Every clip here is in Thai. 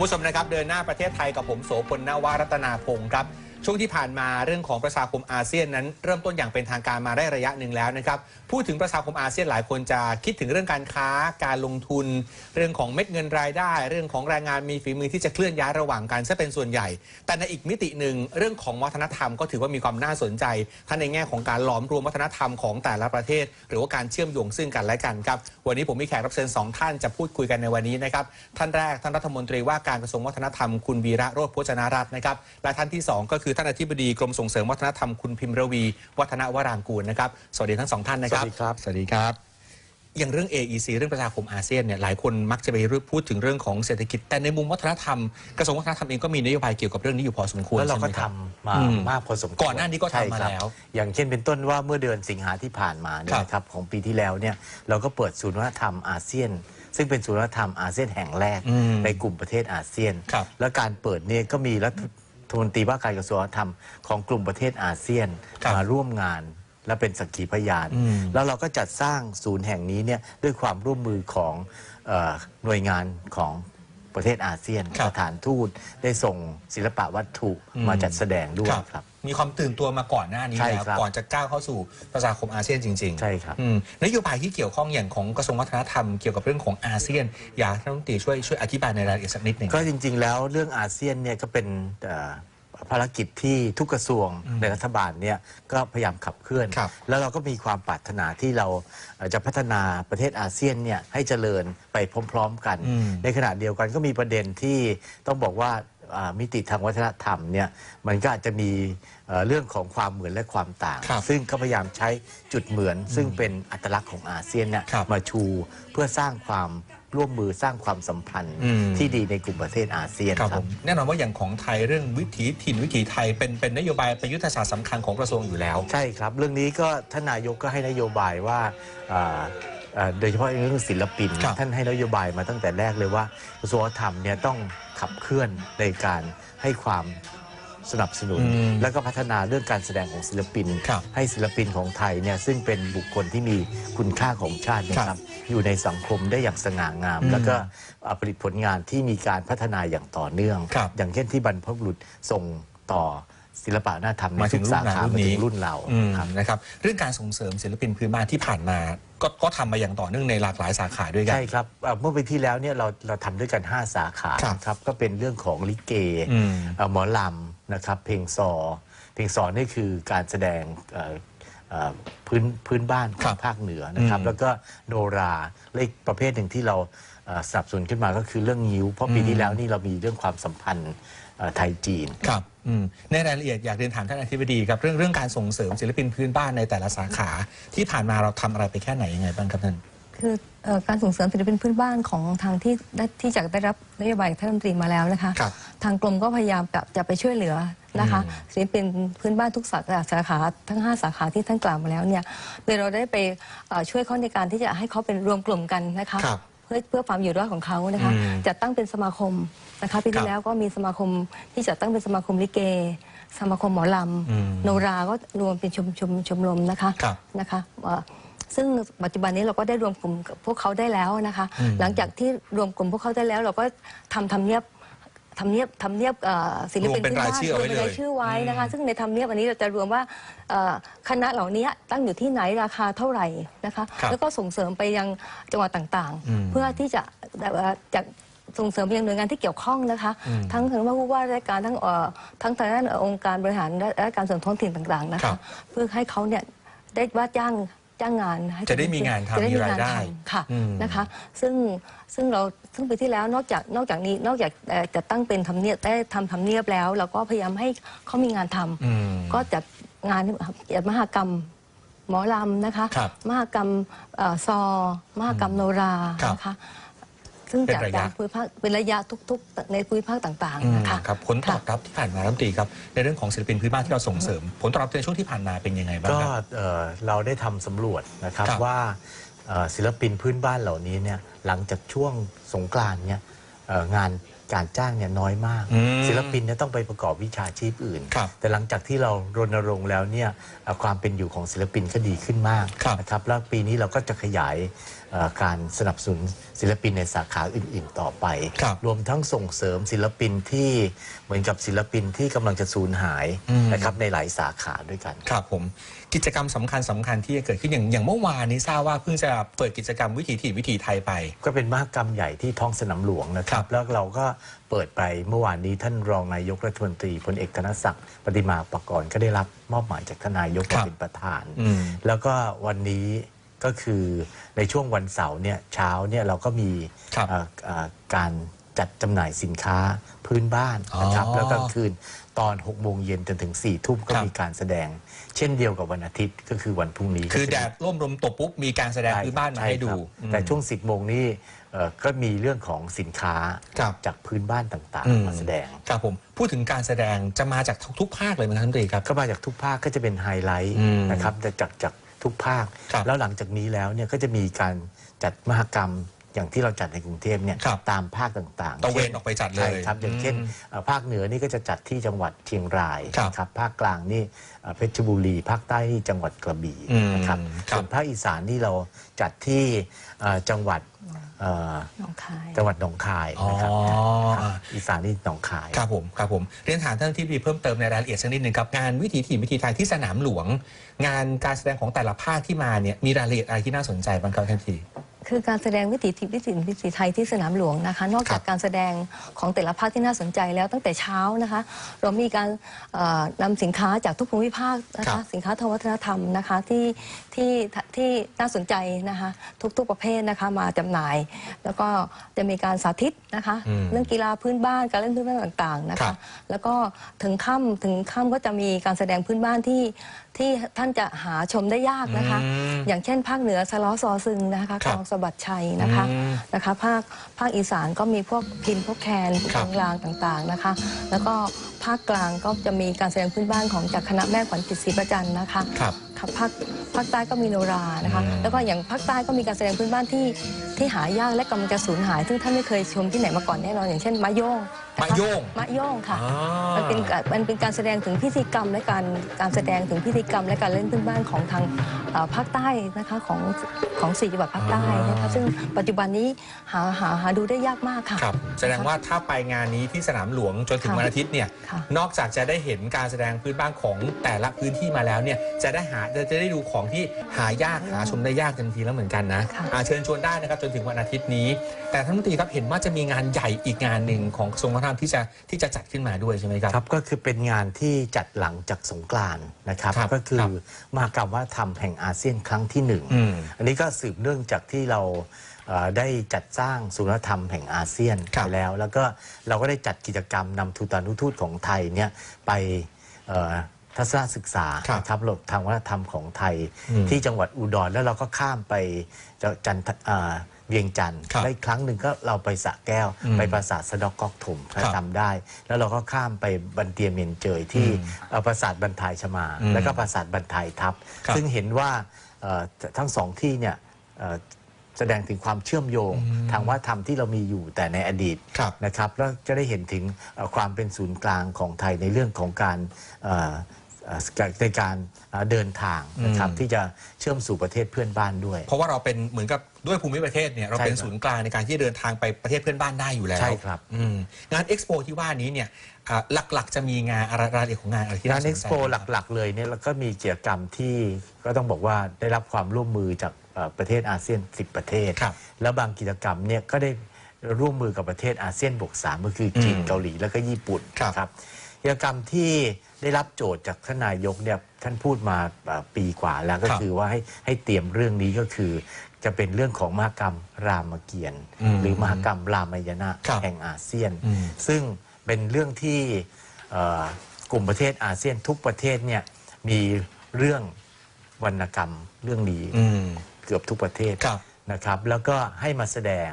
ผู้ชมนะครับเดินหน้าประเทศไทยกับผมโสพลนวารัตนาพงศ์ครับ ช่วงที่ผ่านมาเรื่องของประชาคมอาเซียนนั้น เริ่มต้นอย่างเป็นทางการมาได้ระยะหนึ่งแล้วนะครับพูดถึงประชาคมอาเซียนหลายคนจะคิดถึงเรื่องการค้า การลงทุน เรื่องของเม็ดเงินรายได้ เรื่องของแรงงานมีฝีมือที่จะเคลื่อนย้ายระหว่างกันซะเป็นส่วนใหญ่ แต่ในอีกมิติหนึ่งเรื่องของวัฒนธรรมก็ถือว่ามีความน่าสนใจทั้งในแง่ของการหลอมรวมวัฒนธรรมของแต่ละประเทศ หรือว่าการเชื่อมโยงซึ่งกันและกันครับวันนี้ผมมีแขกรับเชิญสองท่านจะพูดคุยกันในวันนี้นะครับท่านแรกท่านรัฐมนตรีว่าการกระทรวงวัฒนธรรมคุณวีระโรจน์พจนารัตน์นะครับและท่านที่สองก็คือท่านอธิบดีกรมส่งเสริมวัฒนธรรมคุณพิมรวี วัฒนวรางกูลนะครับสวัสดีทั้งสองท่านนะครับสวัสดีครับสวัสดีครับ อย่างเรื่อง AEC เรื่องประชาคมอาเซียนเนี่ยหลายคนมักจะไปพูดถึงเรื่องของเศรษฐกิจ แต่ในมุมวัฒนธรรมกระทรวงวัฒนธรรมเองก็มีนโยบายเกี่ยวกับเรื่องนี้อยู่พอสมควรแล้วเราก็ใช่ไหมคทำรับมาอืมมากพอสมควรก่อนหน้านี้ก็ทำใช่มาครับแล้วอย่างเช่นเป็นต้นว่าเมื่อเดือนสิงหาที่ผ่านมาเนี่ครัยบนะครับของปีที่แล้วเนี่ยเราก็เปิดศูนย์วัฒนธรรมอาเซียน ซึ่งเป็นศูนย์วัฒนธรรมอาเซียนแห่งแรกอืมในกลุ่มประเทศอาเซียน ครับ และการเปิดเนี่ยก็มีรัฐ มนตรีว่าการกระทรวงวัฒนธรรมของกลุ่มประเทศอาเซียนครับมาร่วมงาน และเป็นสักขีพยาน อืม แล้วเราก็จัดสร้างศูนย์แห่งนี้เนี่ยด้วยความร่วมมือของเออหน่วยงานของ ประเทศอาเซียนครับ สถานทูตได้ส่งศิลปะวัตถุอืมมาจัดแสดงด้วยครับ มีความตื่นตัวมาก่อนหน้านี้ใช่แล้วครับก่อนจะก้าวเข้าสู่ประชาคมอาเซียนจริงๆใช่ครับ อืมนโยบายที่เกี่ยวข้องอย่างของกระทรวงวัฒนธรรมเกี่ยวกับเรื่องของอาเซียน อยากให้ท่านรัฐมนตรีช่วยช่วยอธิบายในรายละเอียดสักนิดหนึ่ง ก็จริงๆ แล้วเรื่องอาเซียนเนี่ยก็เป็นเอ่อ ภารกิจที่ทุกกระทรวงอืมในรัฐบาลเนี่ยก็พยายามขับเคลื่อน ครับ แล้วเราก็มีความปรารถนาที่เราเอ่อจะพัฒนาประเทศอาเซียนเนี่ยให้เจริญไปพร้อม ๆ กันอืมในขณะเดียวกันก็มีประเด็นที่ต้องบอกว่าอ่ามิติทางวัฒนธรรมเนี่ยมันก็อาจจะมีเอ่อเรื่องของความเหมือนและความต่าง ครับซึ่งก็พยายามใช้จุดเหมือน ซึ่งเป็นอัตลักษณ์ของอาเซียนเนี่ยครับ มาชูเพื่อสร้างความ ร่วมมือสร้างความสัมพันธ์อืม ที่ดีในกลุ่มประเทศอาเซียนครับคผรับมแน่นอนว่าอย่างของไทยเรื่องวิถีถิ่นวิถีไทยเป็นเป็นนโยบายเป็นยุทธศาสตร์สำคัญของกระทรวงอยู่แล้ว ใช่ครับ เรื่องนี้ก็ท่านนายกก็ให้นโยบายว่าอ่าอ่าโดยเฉพาะเรื่องศิลปิน ครับ ท่านให้นโยบายมาตั้งแต่แรกเลยว่ากระทรวงวัฒนธรรมเนี่ยต้องขับเคลื่อนในการให้ความ สนับสนุน อืมแล้วก็พัฒนาเรื่องการแสดงของศิลปิน ครับให้ศิลปินของไทยเนี่ยซึ่งเป็นบุคคลที่มีคุณค่าของชาติเนยครับครับอยู่ในสังคมได้อย่างสง่างาม อืมแล้วก็อ่าผลิตผลงานที่มีการพัฒนาอย่างต่อเนื่อง ครับ อย่างเช่นที่บรรพบุรุษส่งต่อ ศิลปะวัฒนธรรมในมาถึทุงกรุ่นสาขารุ่นมานี้ ถึงรุ่นเราอืมครับ นะครับเรื่องการส่งเสริมศิลปินพื้นบ้านที่ผ่านมา ก็ก็ทำมาอย่างต่อเนื่องในหลากหลายสาขาด้วยกัน ใช่ครับเอ่อเมื่อปีที่แล้วเนี่ยเราเราทำด้วยกัน 5 สาขาครับนะครับก็เป็นเรื่องของลิเกอืมเอ่อหมอลำนะครับเพลงซอ เพลงซอนี่คือการแสดงเอ่อเอ่อพื้นพื้นบ้านขครัองบภาคเหนือนะครับอืมแล้วก็โนราและอีกประเภทหนึ่งที่เราเอ่อสนับสนุนขึ้นมาก็คือเรื่องงิ้ว เพราะปีอืมที่แล้วนี่เรามีเรื่องความสัมพันธ์เอ่อไทยจีน ครับ อืมในรายละเอียดอยากเรียนถามท่านอธิบดีครับเรื่องเรื่องการส่งเสริมศิลปินพื้นบ้านในแต่ละสาขา ที่ผ่านมาเราทำอะไรไปแค่ไหนยังไงบ้างครับท่าน คือเอ่อการส่งเสริมศิลปินพื้นบ้านของทางที่ได้ที่จะได้รับนโยบายจากท่านรัฐมนตรีมาแล้วนะคะ ครับทางกรมก็พยายามจะจะไปช่วยเหลือนะคะอืมศิลปินพื้นบ้านทุกสาขาสาขาทั้ง 5 สาขาที่ท่านกล่าวมาแล้วเนี่ยโดยเราได้ไปเอ่อช่วยเขาในการที่จะให้เขาเป็นรวมกลุ่มกันนะคะ ครับเพื่อเพื่อความอยู่รอดของเขานะคะอืมจัดตั้งเป็นสมาคมนะคะปีครัที่บแล้วก็มีสมาคมที่จัดตั้งเป็นสมาคมลิเก สมาคมหมอลอืมำโนราก็รวมเป็นชมชมชมรมนะคะครับนะคะเอ่อซึ่งปัจจุบันนี้เราก็ได้รวมกลุ่มกับพวกเขาได้แล้วนะคะอืมหลังจากที่รวมกลุ่มพวกเขาได้แล้ว เราก็ทำทำเนียบ ทำเนียบทำเนียบเอ่อศิลปินรวมเป็นรายชื่อเอาไว้รวมเป็นเลยรายชื่อไว้นะคะอืมซึ่งในทำเนียบอันนี้เราจะรวมว่าเอ่อคณะเหล่านี้ตั้งอยู่ที่ไหนราคาเท่าไหร่นะคะ ครับแล้วก็ส่งเสริมไปยังจังหวัดต่างอืมๆ เพื่อที่จะแบบว่าจะส่งเสริมไปยังหน่วยงานที่เกี่ยวข้องนะคะ อืมทั้งทางว่าผู้ว่าราชการทั้งเอ่อทั้งทางด้านองค์การบริหารและและการส่วนท้องถิ่นต่างๆนะครัคะ บ เพื่อให้เขาเนี่ยได้ว่าจ้าง จ้างงานให้จะได้มีงานทำจะได้มีรายได้ทำค่ะอืม นะคะซึ่งซึ่งเราซึ่งปีที่แล้วนอกจากนอกจากนี้นอกจากเอ่อจะตั้งเป็นทำเนียบได้ทำทำเนียบแล้ว เราก็พยายามให้เขามีงานทำ อืม ก็จัดงานจัดมหกรรมหมอลำนะคะ ครับมหกรรมเอ่อซอ มหกรรมโนราครับนะคะ ซึ่งเป็นจากระยะการภูมิภาคเป็นระยะทุกๆ ในภูมิภาคต่างอืมๆนะคะครับผลตอบรับที่ผ่านมารัฐมนตรีครับในเรื่องของศิลปินพื้นบ้านที่เราส่งเสริม ผลตอบรับในช่วงที่ผ่านมาเป็นยังไงบ้างก็ครับ เอ่อเราได้ทำสำรวจนะครับครับว่าเอ่อศิลปินพื้นบ้านเหล่านี้เนี่ยหลังจากช่วงสงกรานต์เนี่ยเอ่องานการจ้างเนี่ยน้อยมาก อืมศิลปินเนี่ยต้องไปประกอบวิชาชีพอื่น ครับแต่หลังจากที่เรารณรงค์แล้วเนี่ยเอ่อความเป็นอยู่ของศิลปินก็ดีขึ้นมากครับ นะครับแล้วปีนี้เราก็จะขยายเอ่อ การสนับสนุนศิลปินในสาขาอื่น ๆ ต่อไปครับรวมทั้งส่งเสริมศิลปินที่เหมือนกับศิลปินที่กำลังจะสูญหายอืมนะครับในหลายสาขาด้วยกัน ครับผมกิจกรรมสำคัญสำคัญที่จะเกิดขึ้นอย่างอย่างเมื่อวานนี้ทราบว่าเพิ่งจะเปิดกิจกรรมวิถีถีบวิถีไทยไป ก็เป็นมหกรรมใหญ่ที่ท้องสนามหลวงนะคครัรับบแล้วเราก็เปิดไปเมื่อวานนี้ท่านรองนายกรัฐมนตรีพลเอกธนศักดิ์ปฏิมาประกรณ์ก็ได้รับมอบหมายจากทานนายกครัมาบเป็นประธานอืมแล้วก็วันนี้ ก็คือในช่วงวันเสาร์เนี่ยเช้าเนี่ยเราก็มีครับเอ่อเอ่อการจัดจำหน่ายสินค้าพื้นบ้านนะครับ อ๋อแล้วกลางคืนตอน6โมงเย็นจนถึง4ทุ่มก็ครับ มีการแสดง เช่นเดียวกับวันอาทิตย์ก็คือวันพรุ่งนี้คือก็จะแดมีดร่มลมตบปุ๊บมีการแสดงพื้นบ้านมาให้ดูช่ครับอืม แต่ช่วง 10โมงนี้เอ่อก็มีเรื่องของสินค้าครับจากพื้นบ้านต่างอืม ๆ มาแสดง ครับผมพูดถึงการแสดงจะมาจากทุกภาคเลยไหมครับท่านตรีครับ ก็มาจากทุกภาคก็จะเป็นไฮไลท์อืมนะครับจะจากจาก ทุกภาคครับแล้วหลังจากนี้แล้วเนี่ยก็จะมีการจัดมหกรรม อย่างที่เราจัดในกรุงเทพเนี่ยครับ ตามภาคต่างๆตะเวนช่ออกไปจัดเลยใช่ครับอย่างเช่นอืมเอ่อภาคเหนือนี่ก็จะจัดที่จังหวัดเชียงรายครับนะครับภาคกลางนี่เอ่อเพชรบุรี ภาคใต้นี่จังหวัดกระบี่อืมนะครับครับ ส่วนภาคอีสานนี่เราจัดที่เอ่อจังหวัดเอ่อหนองคาย จังหวัดหนองคายนะครับอ๋อครับ อีสานนี่หนองคาย ครับผมครับผมเรียนถามท่านที่ดีเพิ่มเติมในรายละเอียดสักนิดหนึ่งครับงานวิถีถีบวิถีไทยที่สนามหลวง งานการแสดงของแต่ละภาคที่มาเนี่ยมีรายละเอียดอะไรที่น่าสนใจบ้างครับท่านที คือการแสดงวิถีทิพย์วิถีวิถีไทยที่สนามหลวงนะคะ นอกจากการแสดงของแต่ละภาคที่น่าสนใจแล้วตั้งแต่เช้านะคะ เรามีการเอ่อนำสินค้าจากทุกภูมิภาคนะครัคะบสินค้าทางวัฒนธรรมนะคะที่ที่ที่น่าสนใจนะคะทุกๆประเภทนะคะมาจำหน่าย แล้วก็จะมีการสาธิตนะคะ อืมเรื่องกีฬาพื้นบ้านการเล่นพื้นบ้านต่างๆนะครัคะ บ แล้วก็ถึงค่ำถึงค่ำก็จะมีการแสดงพื้นบ้านที่ที่ท่านจะหาชมได้ยากนะคะ อืม อย่างเช่นภาคเหนือสะล้อซอซึงนะคะคกรับลองสะบัดชัยนะคะอืมนะคะภาคภาคอีสานก็มีพวกพินพวกแคนครักบงลางต่างๆนะคะ แล้วก็ภาคกลางก็จะมีการแสดงพื้นบ้านของจากคณะแม่ขวัญจิตศรีประจันทร์นะคะ ครับ ครับภาคภาคใต้ก็มีโนรานะคะ อืมแล้วก็อย่างภาคใต้ก็มีการแสดงพื้นบ้านที่ ที่หายากและกำลังจะสูญหาย ซึ่งท่านไม่เคยชมที่ไหนมาก่อนแน่นอนอย่างเช่นมะโย่งนะคะมะโย่งมะโย่งค่ะ อ่ามันเป็นการมันเป็นการแสดงถึงพิธีกรรม และการการแสดงถึงพิธีกรรม และการเล่นพื้นบ้านของทางเอ่อภาคใต้นะคะของของสี่จังหวัดภาคใต้นะคะซึ่งปัจจุบันนี้หาหาหาดูได้ยากมากค่ะ ครับแสดงว่าถ้าไปงานนี้ที่สนามหลวงจนถึงค่ะวันอาทิตย์เนี่ยค่ะ นอกจากจะได้เห็นการแสดงพื้นบ้านของแต่ละพื้นที่มาแล้วเนี่ยจะได้หาจะจะได้ดูของที่หายากหาชมได้ยากเต็มทีแล้วเหมือนกันนะค่ะอ่าเชิญชวนได้นะครับจนถึงวันอาทิตย์นี้ แต่ท่านรัฐมนตรีครับเห็นว่าจะมีงานใหญ่อีกงานหนึ่งของกระทรวงวัฒนธรรมที่จะที่จะจัดขึ้นมาด้วยใช่ไหมครับ ครับก็คือเป็นงานที่จัดหลังจากสงกรานต์นะครับ ครับก็คืคอรับมหากรรมวัฒนธรรมแห่งอาเซียนครั้งที่หนึ่งอืมอันนี้ก็สืบเนื่องจากที่เราเอ่อได้จัดสร้างศูนย์วัฒนธรรมแห่งอาเซียนครับ ไปแล้ว แล้วก็เราก็ได้จัดกิจกรรมนำทูตานุทูตของไทยเนี่ยไปเอ่อทัศนศึกษาครับ นะครับหลบทางวัฒนธรรมของไทยอืมที่จังหวัดอุดรแล้วเราก็ข้ามไปจันทอ่า เวียงจันทร์ครับและอีกครั้งหนึ่งก็เราไปสระแก้ว อืมไปปราสาทสะเดอกกอกถมถ้าครับจำได้ แล้วเราก็ข้ามไปบันเตียเมียนเจยที่อืมเอ่อปราสาทบันทายชมา อืมแล้วก็ปราสาทบันทายทับ ครับซึ่งเห็นว่าเอ่อทั้งสองที่เนี่ยเอ่อแสดงถึงความเชื่อมโยงอืมทางวัฒนธรรมที่เรามีอยู่แต่ในอดีตครับ นะครับแล้วจะได้เห็นถึงเอ่อความเป็นศูนย์กลางของไทยในเรื่องของการเอ่อเอ่อ ในการเอ่อเดินทางนะครับอืมที่จะเชื่อมสู่ประเทศเพื่อนบ้านด้วย เพราะว่าเราเป็นเหมือนกับด้วยภูมิประเทศเนี่ยเราเป็นใช่ครับศูนย์กลางในการที่จะเดินทางไปประเทศเพื่อนบ้านได้อยู่แล้วใช่ครับอืมงานเอ็กซ์โปที่ว่านี้เนี่ยอ่าหลักๆ จะมีงานอะไรรายละเอียดของงานอะไรที่งานสใจเอ็กซ์โปบ้างครับหลักๆ เลยเนี่ยเราก็มีกิจกรรมที่ก็ต้องบอกว่าได้รับความร่วมมือจากเอ่อประเทศอาเซียน 10 ประเทศครับแล้วบางกิจกรรมเนี่ยก็ได้ร่วมมือกับประเทศอาเซียนบวกสามก็คือจีนอืมเกาหลีแล้วก็ญี่ปุ่นครับนะครับ กิจกรรมที่ได้รับโจทย์จากท่านนายกเนี่ยท่านพูดมาเอ่อปีกว่าแล้วก็ครับคือว่าให้ให้เตรียมเรื่องนี้ก็คือ จะเป็นเรื่องของมหกรรมรามเกียรติ์อืมหรือมหกรรมรามายณะครับแห่งอาเซียน อืม ซึ่งเป็นเรื่องที่เอ่อกลุ่มประเทศอาเซียนทุกประเทศเนี่ยมีเรื่องวรรณกรรมเรื่องนี้ อืม เกือบทุกประเทศครับนะครับ แล้วก็ให้มาแสดง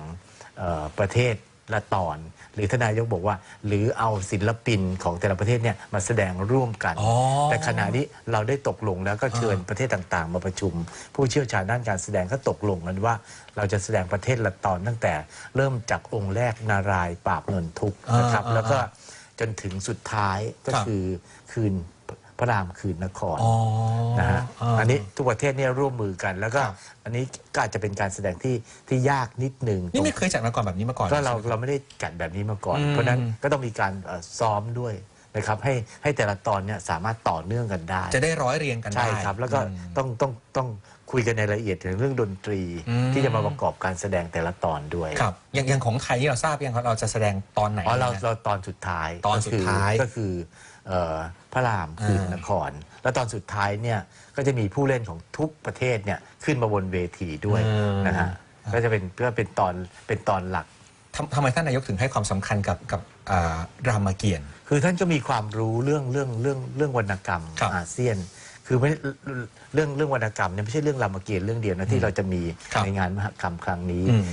เอ่อประเทศ ละตอน หรือทานนายกบอกว่า หรือเอาศิลปินของแต่ละประเทศเนี่ยมาแสดงร่วมกัน อ๋อ แต่ขณะนี้เราได้ตกลงแล้วก็เชิญประเทศต่าง ๆ มาประชุม ผู้เชี่ยวชาญด้านการแสดงก็ตกลงกันว่า เราจะแสดงประเทศละตอนตั้งแต่เริ่มจากองค์แรกนารายณ์ปราบเงินทุกข์นะครับ อ่าอ่าแล้วก็จนถึงสุดท้ายก็ครับคือคืน พระรามคืนนครอ๋อนะฮะา อันนี้ทุกประเทศเนี่ยร่วมมือกัน แล้วก็ครับ อันนี้ก็อาจจะเป็นการแสดงที่ที่ยากนิดนึงนี่ไม่เคยจัดมาก่อนแบบนี้มาก่อน ก็เราใช่ไหมเราไม่ได้จัดแบบนี้มาก่อน อืม เพราะฉะนั้นก็ต้องมีการเอ่อซ้อมด้วยนะครับให้ให้แต่ละตอนเนี่ยสามารถต่อเนื่องกันได้ จะได้ร้อยเรียงกันได้ ใช่ครับ แล้วก็อืมต้องต้องต้องคุยกันในรายละเอียดถึงเรื่องดนตรีอืม ที่จะมาประกอบการแสดงแต่ละตอนด้วยครับอย่างอย่างของไทยที่เราทราบยังครับเราจะแสดงตอนไหนอ๋อเรานะ เราตอนสุดท้ายตอนสุดท้ายก็คือเอ่อ พระรามคืนอ่านนคร แล้วตอนสุดท้ายเนี่ยก็จะมีผู้เล่นของทุกประเทศเนี่ยขึ้นมาบนเวทีด้วยอืมนะฮะก็จะเป็นเพื่อเป็นตอนเป็นตอนหลักทำทำไมท่านนายกถึงให้ความสำคัญกับกับอ่ารามเกียรติ์คือท่านก็มีความรู้เรื่องเรื่องเรื่องเรื่องวรรณกรรมครับอาเซียน คือไม่เรื่องเรื่องวรรณกรรมเนี่ยไม่ใช่เรื่องรามเกียรติ์เรื่องเดียวนะที่เราจะมีครับในงานมหกรรมครั้งนี้อืม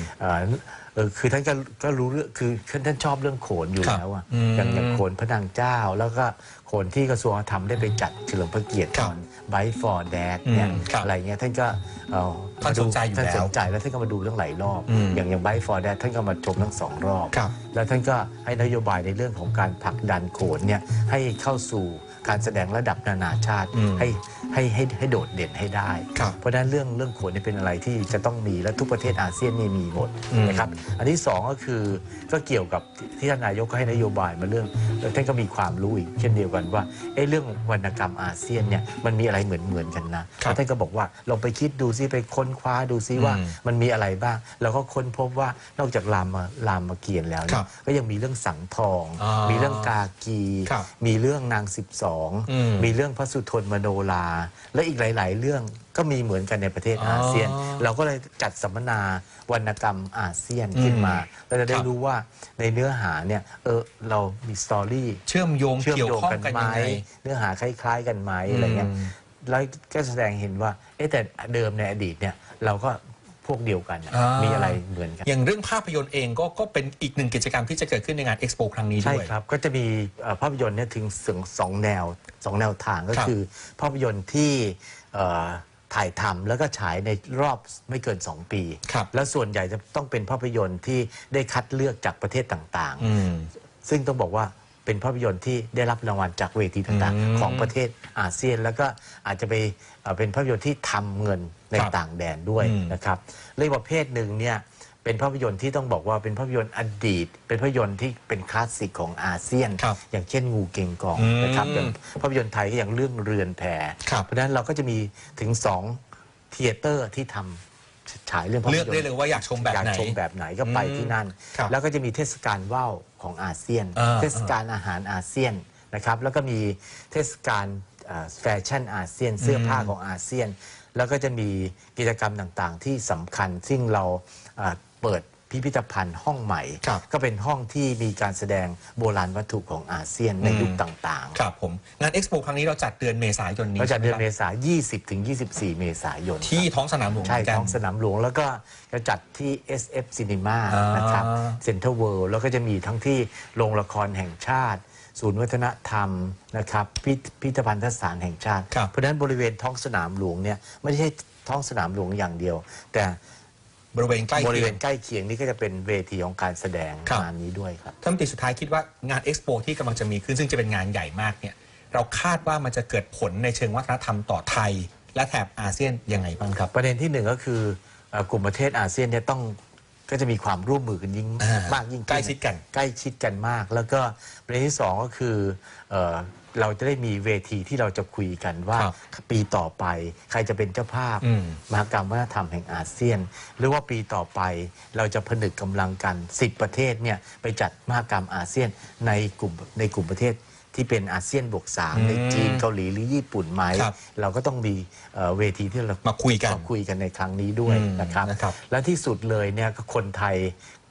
เอ่อเออคือท่านก็ก็รู้เรื่องคือท่านท่านชอบเรื่องโขนอยู่ครับแล้วอะอืมอย่างอย่างโขนพระนางเจ้า แล้วก็โขนที่กระทรวงวัฒนธรรมได้ไปจัดเฉลิมพระเกียรติครัตบอนไบฟอร์แดดเนี่ยอืมครับอะไรเงี้ยท่านก็เอ่อท่านสนใจอยู่ท่านแล้วสนใจแล้วท่านก็มาดูเรื่องหลายรอบ อืมอย่างอย่างไบฟอร์แดดท่านก็มาชมทั้งสองรอบ ครับ แล้วท่านก็ให้นโยบายในเรื่องของการผลักดันโขนเนี่ยให้เข้าสู่ การแสดงระดับนานาชาติอืมให้ให้ให้ให้โดดเด่นให้ได้ครับเพราะฉะนั้นเรื่องเรื่องโขนเนี่ยเป็นอะไรที่จะต้องมีและทุกประเทศอาเซียนนี่มีหมดอืมนะครับอันที่สองก็คือก็เกี่ยวกับที่ท่านนายกก็ให้นโยบายมาเรื่องแล้วท่านก็มีความรู้อีกเช่นเดียวกันว่าเอ้เรื่องวรรณกรรมอาเซียนเนี่ยมันมีอะไรเหมือนเหมือนๆกันนะแล้วท่านก็บอกว่าลองไปคิดดูซิไปค้นคว้าดูซิว่าอืมมันมีอะไรบ้างเราก็ค้นพบว่านอกจากรามารามเกียรติ์แล้วคเนี่รัยบก็ยังมีเรื่องสังทองอ่ามีมีเรื่องกากีครับมีเรื่องนางอืม12มีเรื่องพระสุทนมโนรา และอีกหลาย ๆ เรื่องก็มีเหมือนกันในประเทศอ๋อออาเซียน เราก็เลยจัดสัมมนาวรรณกรรมอาเซียนขึ้นมาอืมเราจะได้ครับรู้ว่าในเนื้อหาเนี่ยเออเรามีสตอรี่เชื่อมโยงเชื่อมเกี่ยวโยงข้องกันกันไหมยังไงเนื้อหาคล้าย ๆ กันไหมอะไรเงี้ยอืมแล้วก็แสดงเห็นว่าเอ๊ะแต่เดิมในอดีตเนี่ยเราก็ พวกเดียวกันอะอ่ามี มีอะไรเหมือนกันอย่างเรื่องภาพยนตร์เองก็ก็เป็นอีกหนึ่งกิจกรรมที่จะเกิดขึ้นในงานเอ็กซ์โปครั้งนี้ใช่ด้วย ครับ ก็จะมีเอ่อภาพยนตร์เนี่ยถึงสองสองแนวสองแนวทางก็ครับ คือ ภาพยนตร์ที่เอ่อถ่ายทำแล้วก็ฉายในรอบไม่เกิน 2 ปี ครับแล้วส่วนใหญ่จะต้องเป็นภาพยนตร์ที่ได้คัดเลือกจากประเทศต่างอืม ๆ ซึ่งต้องบอกว่า เป็นภาพยนตร์ที่ได้รับรางวัลจากเวทีต่างอืมๆของประเทศอาเซียน แล้วก็อาจจะไปเอ่อเป็นภาพยนตร์ที่ทำเงินในครับต่างแดนด้วยอืมนะครับเรื่องประเภทหนึ่งเนี่ยเป็นภาพยนตร์ที่ต้องบอกว่าเป็นภาพยนตร์อดีต เป็นภาพยนตร์ที่เป็นคลาสสิกของอาเซียนครับอย่างเช่นงูเกงกองอืมนะครับอย่างภาพยนตร์ไทยก็อย่างเรื่องเรือนแพครับเพราะฉะนั้นเราก็จะมีถึงสองเทเตอร์ที่ทำ ฉายเรื่องภาพยนตร์เลือกได้เลยว่าอยากชมแบบอยากไหนชมแบบไหนก็ไปที่นั่น ครับแล้วก็จะมีเทศกาลว่าวของอาเซียน อ่า เทศกาลอาหารอาเซียนนะครับ แล้วก็มีเทศกาลเอ่อแฟชั่นอาเซียน เสื้อผ้าของอาเซียน แล้วก็จะมีกิจกรรมต่างๆ ที่สำคัญซึ่งเราเอ่อเปิด พิพิธภัณฑ์ห้องใหม่ ครับ ก็เป็นห้องที่มีการแสดงโบราณวัตถุของอาเซียนในอืมยุคต่างครับผมงานเอ็กซ์โปครั้งนี้เราจัดเดือนเมษายนๆนี้เราจะเดือนใช่เมไหครับษายน20ถึง24 เมษายนที่ท้องสนามหลวงใช่เหมืนกัน ท้องสนามหลวงแล้วก็จะจัดที่ SF Cinema อ่านนะครับเซ็นทรัลเวิลด์แล้วก็จะมีทั้งที่โรงละครแห่งชาติ ศูนย์วัฒนธรรมนะครับพิพิพิพิธภัณฑสถานแห่งชาติ ครับเพราะฉะนั้นบริเวณท้องสนามหลวงเนี่ยไม่ใช่ท้องสนามหลวงอย่างเดียว แต่ บริเวณใกล้บริเคีเวยงณใกล้เคียงนี่ก็จะเป็นเวทีของการแสดงครับ งานนี้ด้วยครับ ท่านติสุดท้ายคิดว่างานเอ็กซ์โปที่กำลังจะมีขึ้นซึ่งจะเป็นงานใหญ่มากเนี่ยเราคาดว่ามันจะเกิดผลในเชิงวัฒนธรรมต่อไทย และแถบอาเซียนยังไงบ้างครับ ประเด็นที่หนึ่งก็คือเอ่อกลุ่มประเทศอาเซียนเนี่ยต้อง ก็จะมีความร่วมมือกันยิ่งอ่ามมากยิ่งขึ้นใกล้ชิดกัน ใกล้ชิดกันมาก แล้วก็ประเด็นที่สองก็คือเอ่อเราจะได้มีเวทีที่เราจะคุยกันว่าครับปีต่อไปใครจะเป็นเจ้าภาพอืม มหกรรมวัฒนธรรมแห่งอาเซียน หรือว่าปีต่อไปเราจะผนึกกำลังกัน 10 ประเทศเนี่ยไปจัดมหกรรมอาเซียนในกลุ่มในกลุ่มประเทศ ที่เป็นอาเซียนบวกสามอืมในจีนเกาหลีหรือญี่ปุ่นไหม ครับเราก็ต้องมีเอ่อเวทีที่เรามาคุยกันมาคุยกันในครั้งนี้ด้วยอืมนะครับ นะครับ และที่สุดเลยเนี่ยก็คนไทย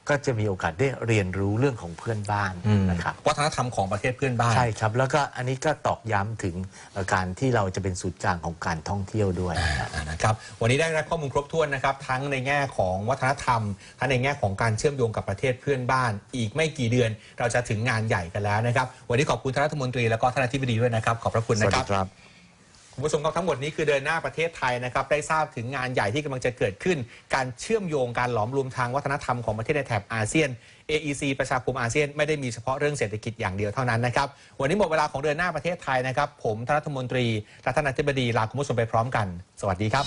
ก็จะมีโอกาสได้เรียนรู้เรื่องของเพื่อนบ้านอืมนะครับ วัฒนธรรมของประเทศเพื่อนบ้าน ใช่ครับ แล้วก็อันนี้ก็ตอกย้ำถึงเอ่อการที่เราจะเป็นศูนย์กลางของการท่องเที่ยวด้วยอ่านะครับวันนี้ได้รับข้อมูลครบถ้วนนะครับทั้งในแง่ของวัฒนธรรม ทั้งในแง่ของการเชื่อมโยงกับประเทศเพื่อนบ้าน อีกไม่กี่เดือน เราจะถึงงานใหญ่กันแล้วนะครับ วันนี้ขอบคุณท่านรัฐมนตรีแล้วก็ท่านอธิบดีด้วยนะครับ ขอบพระคุณสนะวัสคดีรับครับ คุณผู้ชมครับทั้งหมดนี้คือเดินหน้าประเทศไทยนะครับได้ทราบถึงงานใหญ่ที่กำลังจะเกิดขึ้น การเชื่อมโยงการหลอมรวมทางวัฒนธรรมของประเทศในแถบอาเซียน AEC ประชาคมอาเซียนไม่ได้มีเฉพาะเรื่องเศรษฐกิจอย่างเดียวเท่านั้นนะครับวันนี้หมดเวลาของเดินหน้าประเทศไทยนะครับ ผมท่านรัฐมนตรีและท่านอธิบดีลาคุณผู้ชมไปพร้อมกัน สวัสดีครับ